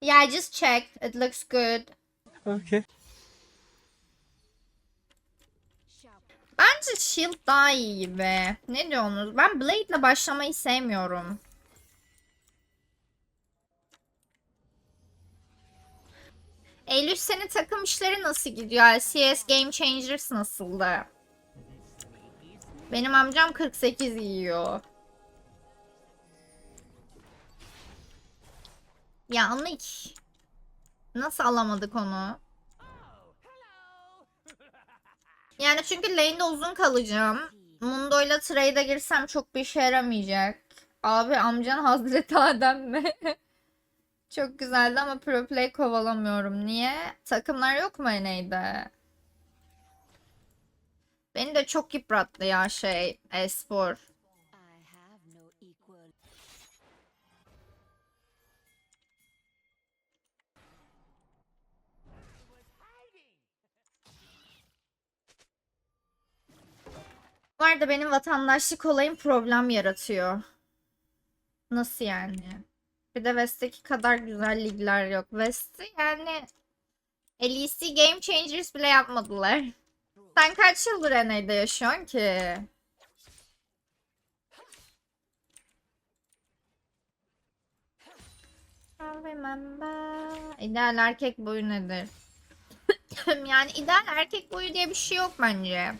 Yeah, I just checked. It looks good. Okay. Bence Shield daha iyi gibi. Ne diyorsunuz? Ben Blade'le başlamayı sevmiyorum. Eylül senin takım işleri nasıl gidiyor? CS Game Changers nasıldı? Benim amcam 48 yiyor. Yanlış. Nasıl alamadık onu? Yani çünkü lane'de uzun kalacağım. Mundo'yla trade'e girsem çok bir işe yaramayacak. Abi amcan Hazreti Adem mi? çok güzeldi ama pro play kovalamıyorum. Niye? Takımlar yok mu NA'de? Beni de çok yıprattı ya şey espor. Bu arada benim vatandaşlık olayım problem yaratıyor. Nasıl yani? Bir de West'teki kadar güzel ligler yok. West'i yani LEC Game Changers bile yapmadılar. Sen kaç yıldır NA'de yaşıyorsun ki? İdeal erkek boyu nedir? yani ideal erkek boyu diye bir şey yok bence.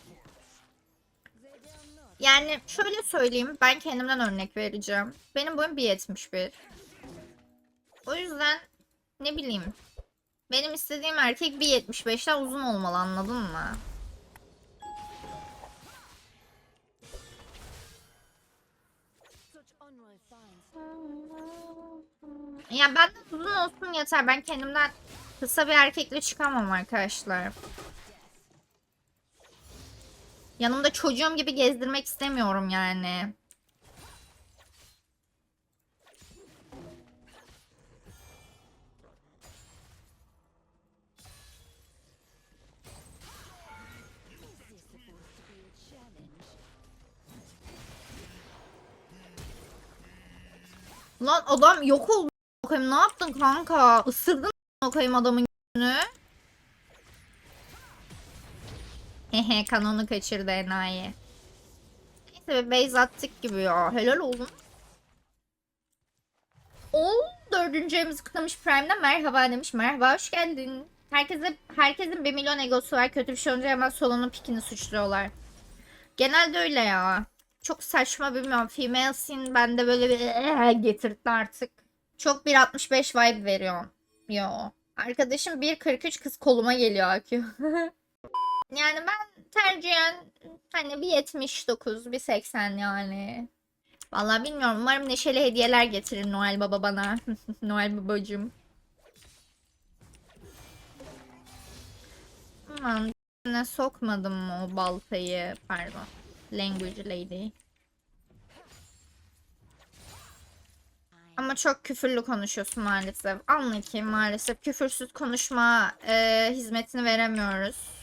Yani şöyle söyleyeyim. Ben kendimden örnek vereceğim. Benim boyum 1.71. O yüzden ne bileyim. Benim istediğim erkek 1.75'ten uzun olmalı anladın mı? Ya benden uzun olsun yeter. Ben kendimden kısa bir erkekle çıkamam arkadaşlar. Yanımda çocuğum gibi gezdirmek istemiyorum yani. Lan adam yok oldu. Bakayım ne yaptın kanka? Isırdın bakayım adamın günü. Hehe kanonu kaçırdı enayi. Neyse bir base attık gibi ya. Helal olsun. Ol dördüncü kutlamış Prime'den merhaba demiş. Merhaba hoş geldin. Herkese, herkesin bir milyon egosu var. Kötü bir şey olunca hemen solunun pikini suçluyorlar. Genelde öyle ya. Çok saçma bilmiyorum. Female scene bende böyle bir "Eee" getirdi artık. Çok 1.65 vibe veriyor. Yo. Arkadaşım 1.43 kız koluma geliyor akıyor. yani ben tercihen hani 1.79, 1.80 yani. Vallahi bilmiyorum. Umarım neşeli hediyeler getirir Noel Baba bana. Noel babacığım. Aman ne sokmadım mı o baltayı? Pardon. Language lady. Ama çok küfürlü konuşuyorsun maalesef. Anla ki maalesef küfürsüz konuşma e, hizmetini veremiyoruz.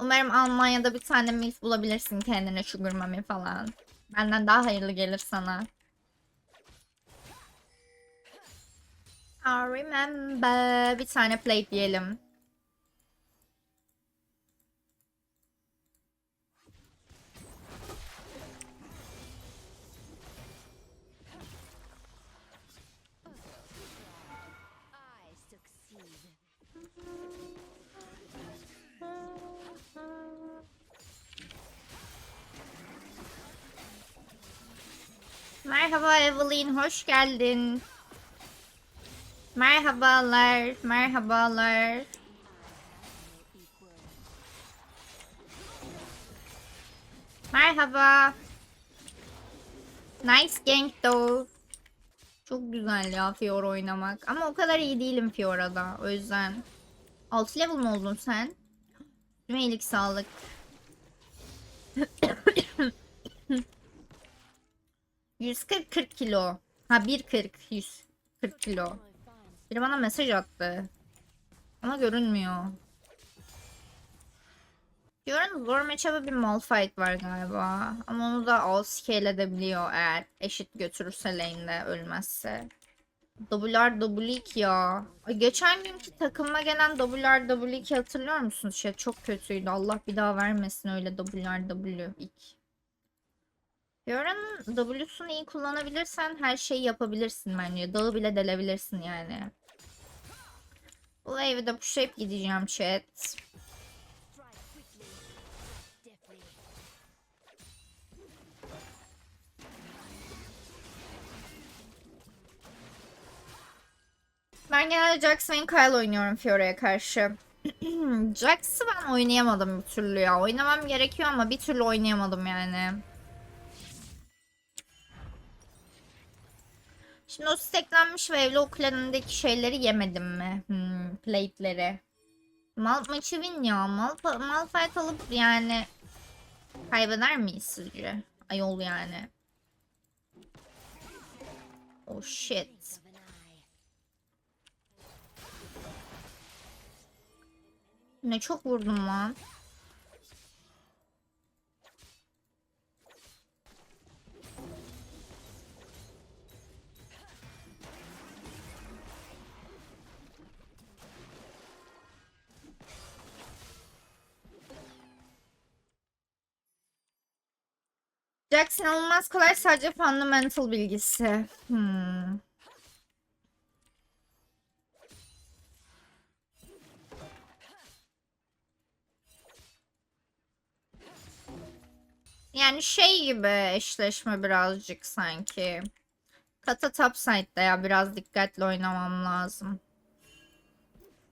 Umarım Almanya'da bir tane milf bulabilirsin kendine sugar mami falan. Benden daha hayırlı gelir sana. I remember. Bir tane plate diyelim. Merhaba Evelyn, hoş geldin. Merhabalar, merhabalar. Merhaba. Nice gank though. Çok güzel ya Fiora oynamak. Ama o kadar iyi değilim Fiora'da. O yüzden. 6 level mi oldun sen? Tüm iyilik sağlık. ...140 40 kilo. Ha 1.40 140 kilo. Biri bana mesaj attı. Ama görünmüyor. Fiora'nın zor matchup'ı bir Malphite var galiba. Ama onu da all scale edebiliyor eğer eşit götürürse lane'de ölmezse. WRW2 ya. Geçen günkü takıma gelen WRW2 hatırlıyor musunuz? Şey çok kötüydü. Allah bir daha vermesin öyle WRW2. Fiora'nın W'sunu iyi kullanabilirsen her şeyi yapabilirsin bence. Dağı bile delebilirsin yani. Bu evi de pushlayıp gideceğim chat. Ben genelde ve Kyle oynuyorum Fiora'ya karşı. Jax'ı ben oynayamadım bir türlü ya. Oynamam gerekiyor ama bir türlü oynayamadım yani. Şimdi o steklenmiş wave'le o klanındaki şeyleri yemedim mi? Hmm, plate'leri. Mal maçı win ya. Mal, mal fight alıp yani kaybeder miyiz sizce? Ayol yani. Oh shit. Ne çok vurdum lan. Jax inanılmaz kolay sadece fundamental bilgisi. Hmm. Yani şey gibi eşleşme birazcık sanki. Kata topside'da ya biraz dikkatli oynamam lazım.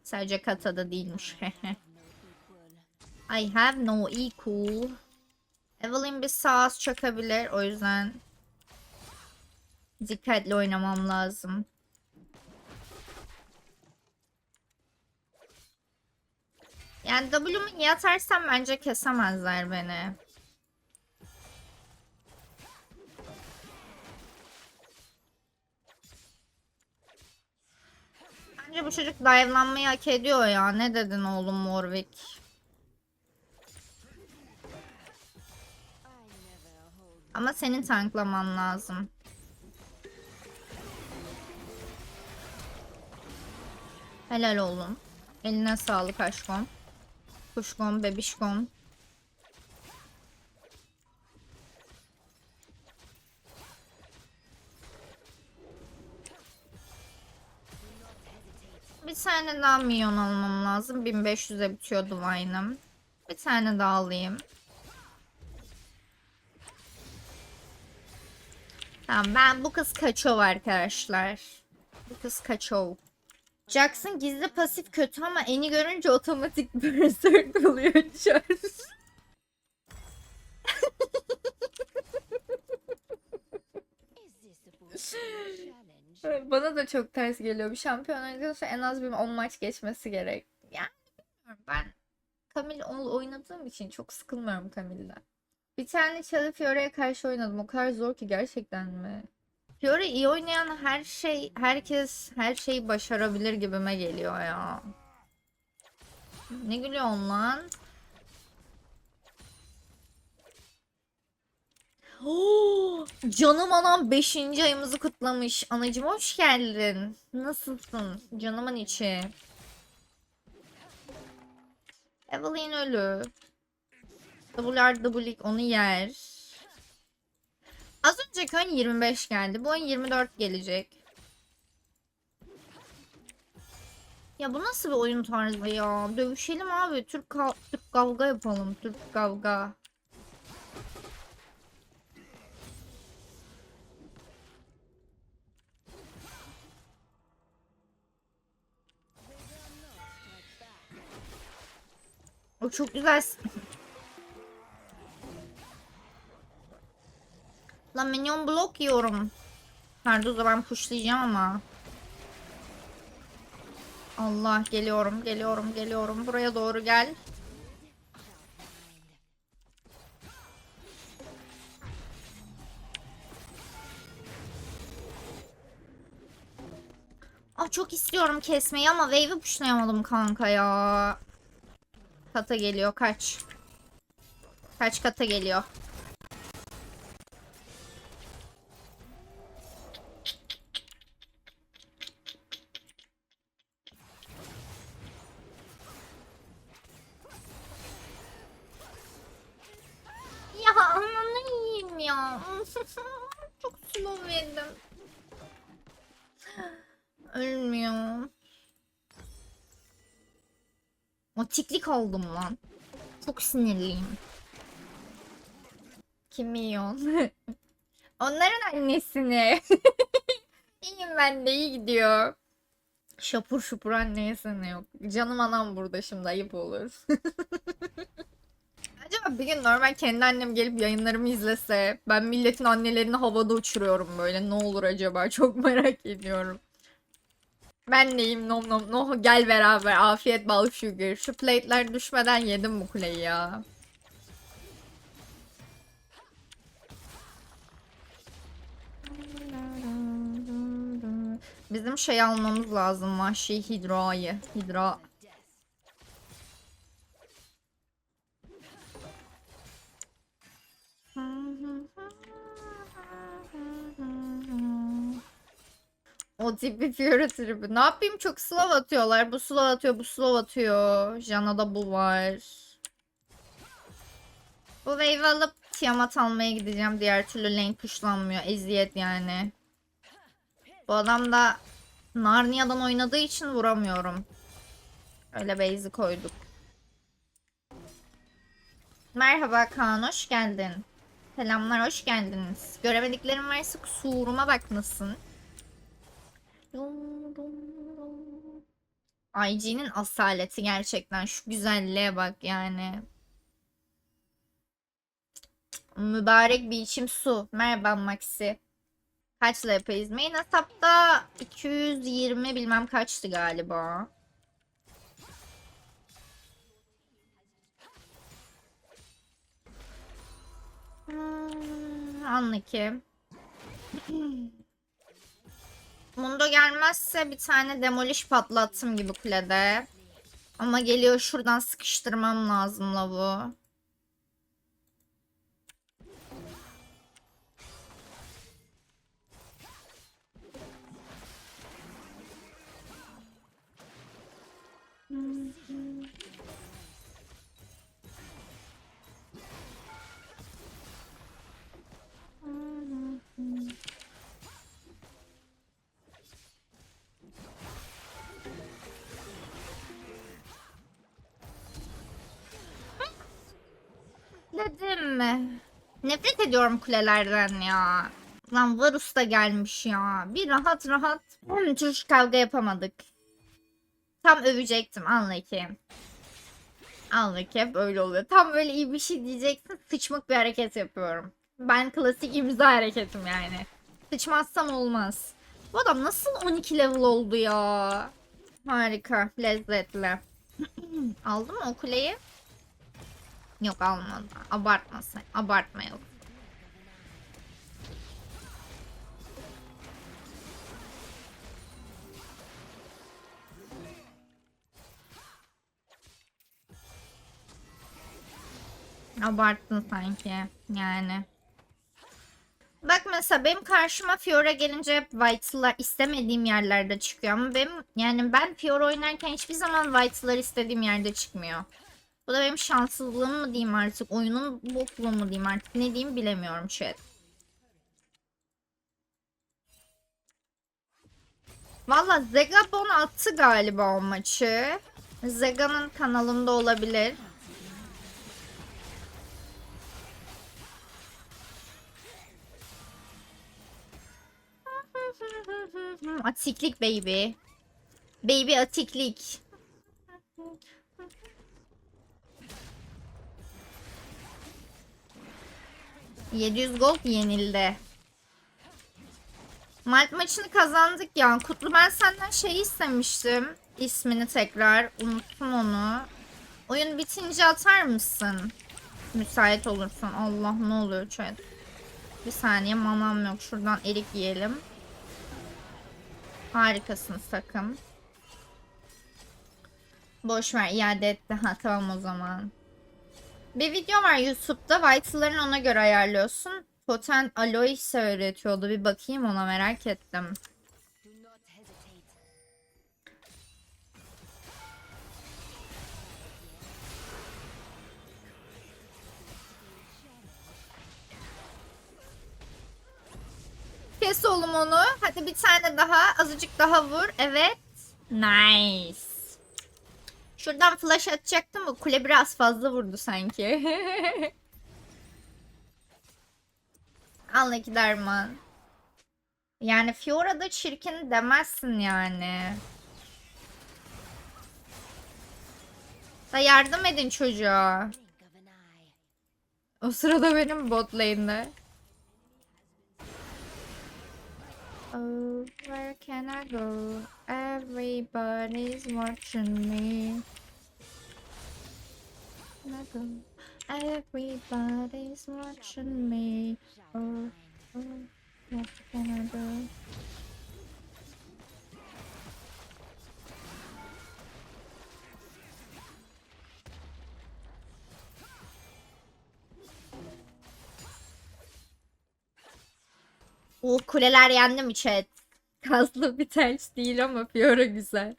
Sadece Kata'da değilmiş. I have no equal. Evelyn bir sağ çakabilir o yüzden dikkatli oynamam lazım. Yani W'mu iyi atarsam bence kesemezler beni. Bence bu çocuk dive'lanmayı hak ediyor ya. Ne dedin oğlum Warwick? Ama senin tanklaman lazım. Helal oğlum. Eline sağlık aşkım. Kuşkom, bebişkom. Bir tane daha milyon almam lazım. 1500'e bitiyor Divine'ım. Bir tane daha alayım. Tamam ben bu kız kaçov arkadaşlar. Bu kız kaçov. Jackson gizli pasif kötü ama eni görünce otomatik berserk oluyor Charles. Bana da çok ters geliyor. Bir şampiyon oynayacaksa en az bir 10 maç geçmesi gerek. Yani bilmiyorum ben Camille ol- oynadığım için çok sıkılmıyorum Camille'den. Bir tane Charlie Fiore'ye karşı oynadım. O kadar zor ki gerçekten mi? Fiore iyi oynayan her şey, herkes her şeyi başarabilir gibime geliyor ya. Ne gülüyorsun lan? Canım anam 5. ayımızı kutlamış. Anacım hoş geldin. Nasılsın? Canımın içi. Evelyn ölü. WRW onu yer. Az önceki oyun 25 geldi. Bu oyun 24 gelecek. Ya bu nasıl bir oyun tarzı ya? Dövüşelim abi. Türk, kav- Türk kavga yapalım. Türk kavga. O çok güzel. Lan minyon blok yiyorum. O zaman pushlayacağım ama. Allah geliyorum geliyorum geliyorum. Buraya doğru gel. Ah çok istiyorum kesmeyi ama wave'i pushlayamadım kanka ya. Kata geliyor kaç. Kaç kata geliyor. Çok slow yedim. Ölmüyor. Otiklik oldum lan. Çok sinirliyim. Kim yiyorsun? Onların annesini. İyiyim ben de iyi gidiyor. Şapur şupur anneyesine yok. Canım anam burada şimdi ayıp olur. Bir gün normal kendi annem gelip yayınlarımı izlese ben milletin annelerini havada uçuruyorum böyle ne olur acaba çok merak ediyorum. Ben neyim nom nom no gel beraber afiyet bal sugar. Şu plate'ler düşmeden yedim bu kuleyi ya. Bizim şey almamız lazım vahşi hidrayı. Hidra. O tip bir Fiora tribi. Ne yapayım çok slow atıyorlar. Bu slow atıyor, bu slow atıyor. Jana'da bu var. Bu wave alıp Tiamat almaya gideceğim. Diğer türlü lane pushlanmıyor. Eziyet yani. Bu adam da Narnia'dan oynadığı için vuramıyorum. Öyle base'i koyduk. Merhaba Kaan hoş geldin. Selamlar hoş geldiniz. Göremediklerim varsa kusuruma bakmasın. IG'nin asaleti gerçekten şu güzelliğe bak yani. Mübarek bir içim su. Merhaba Maxi. Kaçla yapayız? Main hesapta 220 bilmem kaçtı galiba. Hmm, anla ki. Mundo gelmezse bir tane demolish patlattım gibi kulede. Ama geliyor şuradan sıkıştırmam lazım lavu. Dedim? Nefret ediyorum kulelerden ya. Lan Varus da gelmiş ya. Bir rahat rahat hmm, çocuk kavga yapamadık. Tam övecektim anla ki. Anla ki hep öyle oluyor. Tam böyle iyi bir şey diyeceksin sıçmık bir hareket yapıyorum. Ben klasik imza hareketim yani. Sıçmazsam olmaz. Bu adam nasıl 12 level oldu ya? Harika, lezzetli. Aldın mı o kuleyi? Yok almadı. Abartma sen. Abartma yok. Abarttın sanki. Yani. Bak mesela benim karşıma Fiora gelince hep White'lar istemediğim yerlerde çıkıyor ama benim yani ben Fiora oynarken hiçbir zaman White'lar istediğim yerde çıkmıyor. Bu da benim şanssızlığım mı diyeyim artık, oyunun bokluğu mu diyeyim artık ne diyeyim bilemiyorum chat. Valla Zega Bon attı galiba o maçı. Zega'nın kanalında olabilir. Atiklik baby. Baby atiklik. ...700 gold yenildi. Mart maçını kazandık ya. Kutlu ben senden şey istemiştim. İsmini tekrar. Unuttum onu. Oyun bitince atar mısın? Müsait olursan. Allah ne oluyor chat. Bir saniye mamam yok. Şuradan erik yiyelim. Harikasınız takım. Boş ver iade etti. Ha tamam o zaman. Bir video var YouTube'da. White'ların ona göre ayarlıyorsun. Poten Aloy ise öğretiyordu. Bir bakayım ona merak ettim. Kes oğlum onu. Hadi bir tane daha. Azıcık daha vur. Evet. Nice. Şuradan flash atacaktım ama kule biraz fazla vurdu sanki. Al iki derman. Yani Fiora'da çirkin demezsin yani. Da yardım edin çocuğa. O sırada benim bot lane'de. Oh, where can I go? Everybody's watching me. Can I go? Everybody's watching me. Oh, oh, what can I do? O kuleler yendi mi chat? Kaslı bir ters değil ama Fiora güzel.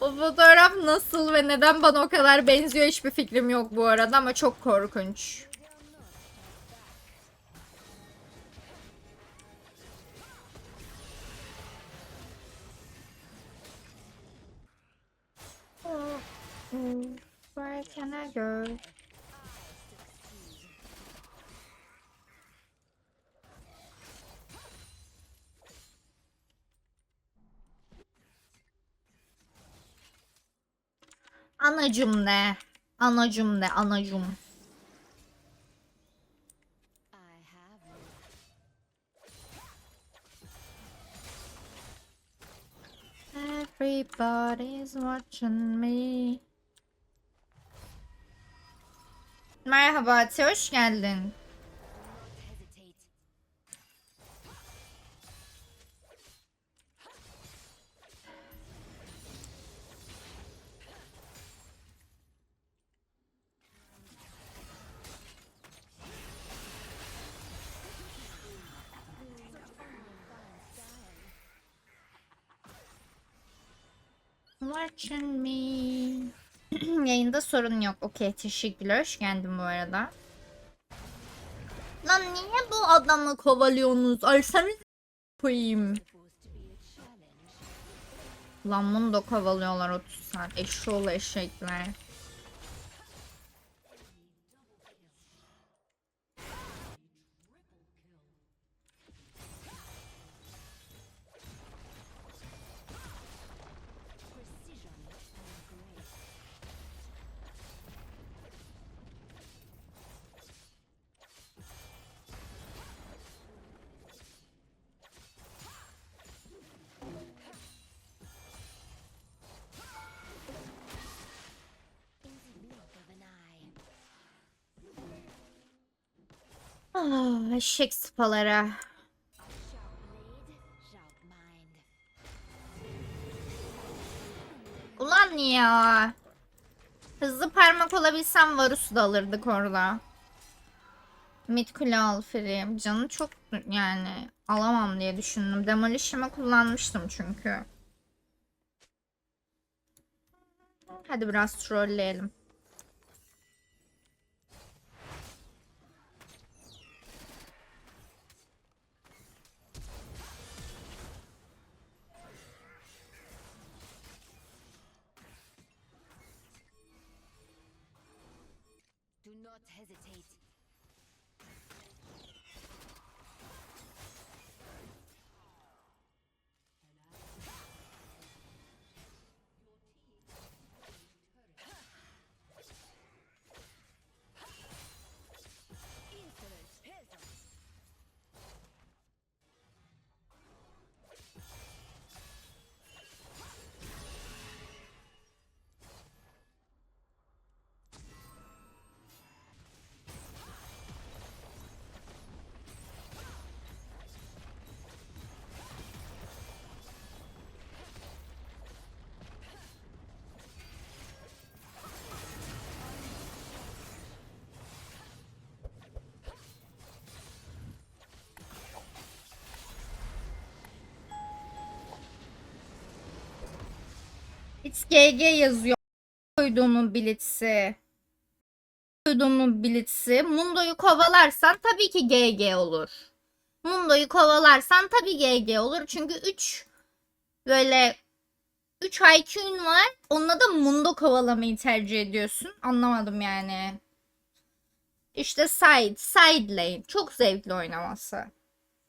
o fotoğraf nasıl ve neden bana o kadar benziyor hiçbir fikrim yok bu arada ama çok korkunç. Anacım ne? Anacım ne? Anacım. Everybody's watching me. Merhaba hoş geldin. Watching me. Yayında sorun yok. Okey, teşekkürler. Hoş geldin bu arada. Lan niye bu adamı kovalıyorsunuz? Alsanız koyayım. Lan bunu da kovalıyorlar 30 saat. Eşşoğlu eşekler. Ah, eşek sıpalara. Ulan ya. Hızlı parmak olabilsem Varus'u da alırdık orada. Mid kule al free. Canı çok yani alamam diye düşündüm. Demolish'ime kullanmıştım çünkü. Hadi biraz trolleyelim. It's GG yazıyor. Koyduğumun blitzi. Koyduğumun blitzi. Mundo'yu kovalarsan tabii ki GG olur. Mundo'yu kovalarsan tabii GG olur. Çünkü 3 böyle 3 IQ'un var. Onunla da Mundo kovalamayı tercih ediyorsun. Anlamadım yani. İşte side, side lane. Çok zevkli oynaması.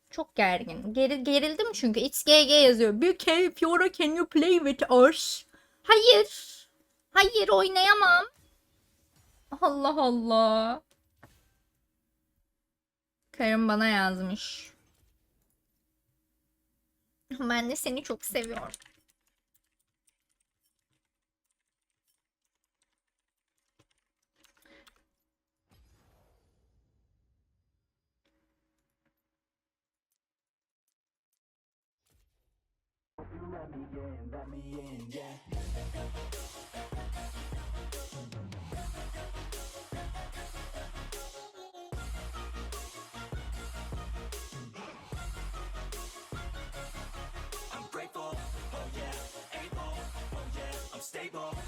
Çok gergin. Geri, gerildim çünkü. It's GG yazıyor. Bir cave Fiora can you play with us? Hayır. Hayır oynayamam. Allah Allah. Karım bana yazmış. Ben de seni çok seviyorum. stable.